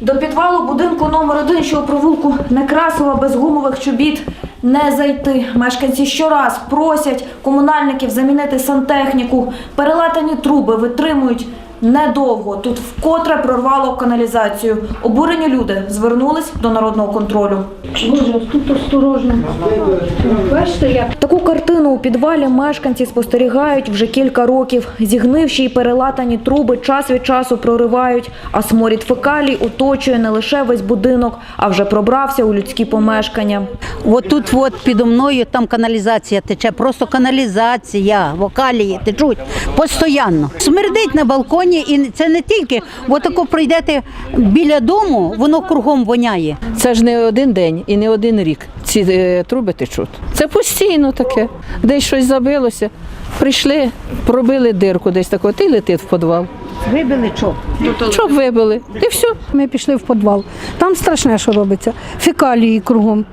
До підвалу будинку номер один, що у провулку Некрасова без гумових чобіт не зайти. Мешканці щораз просять комунальників замінити сантехніку. Перелатані труби витримують недовго. Тут вкотре прорвало каналізацію. Обурені люди звернулись до народного контролю. Боже, тут осторожно. Бачите, як Таку картину у підвалі мешканці спостерігають вже кілька років. Зігнивші й перелатані труби час від часу проривають, а сморід фекалій оточує не лише весь будинок, а вже пробрався у людські помешкання. От тут от підо мною там каналізація тече, просто каналізація, вокалії течуть постійно. Смердить на балконі, і це не тільки, от тако пройдете біля дому, воно кругом воняє. Це ж не один день і не один рік ці е, труби течуть. Це постійно таке. Десь щось забилося. Прийшли, пробили дирку десь тако, ти летить в підвал. Вибили чоп. Щоб вибили. І все. ми пішли в підвал. Там страшне, що робиться. Фекалії кругом.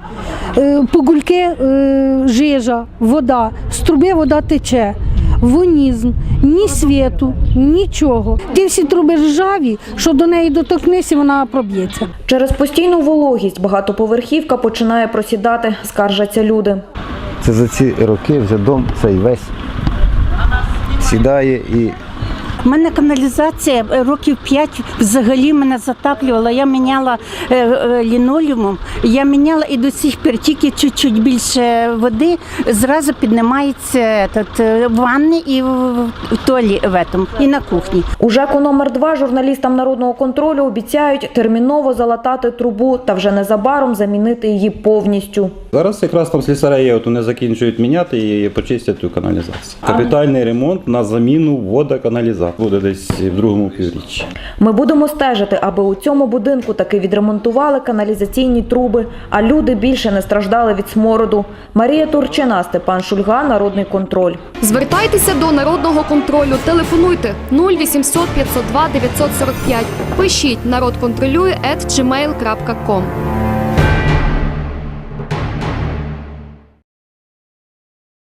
Е, Погульки, е, жижа, вода, з труби вода тече. Вонізм, ні світу, нічого. Ті всі труби ржаві, що до неї доторкнися, вона проб'ється. Через постійну вологість багатоповерхівка починає просідати, скаржаться люди. Це за ці роки вже дом цей весь сідає і У мене каналізація е, років 5 взагалі мене затаплювала. Я міняла е, е, лінолеумом, я міняла і до сих пір тільки чуть-чуть більше води, зразу піднімається этот, е, в ванні і в, в туалі в этом, і на кухні. У ЖЕКу номер 2 журналістам народного контролю обіцяють терміново залатати трубу та вже незабаром замінити її повністю. Зараз якраз там слісаря є, от вони закінчують міняти і почистять ту каналізацію. Капітальний ремонт на заміну водоканалізації буде десь в другому півріччі. Ми будемо стежити, аби у цьому будинку таки відремонтували каналізаційні труби, а люди більше не страждали від смороду. Марія Турчина, Степан Шульга, Народний контроль. Звертайтеся до народного контролю. Телефонуйте 0800 502 945. Пишіть народ контролює at gmail.com.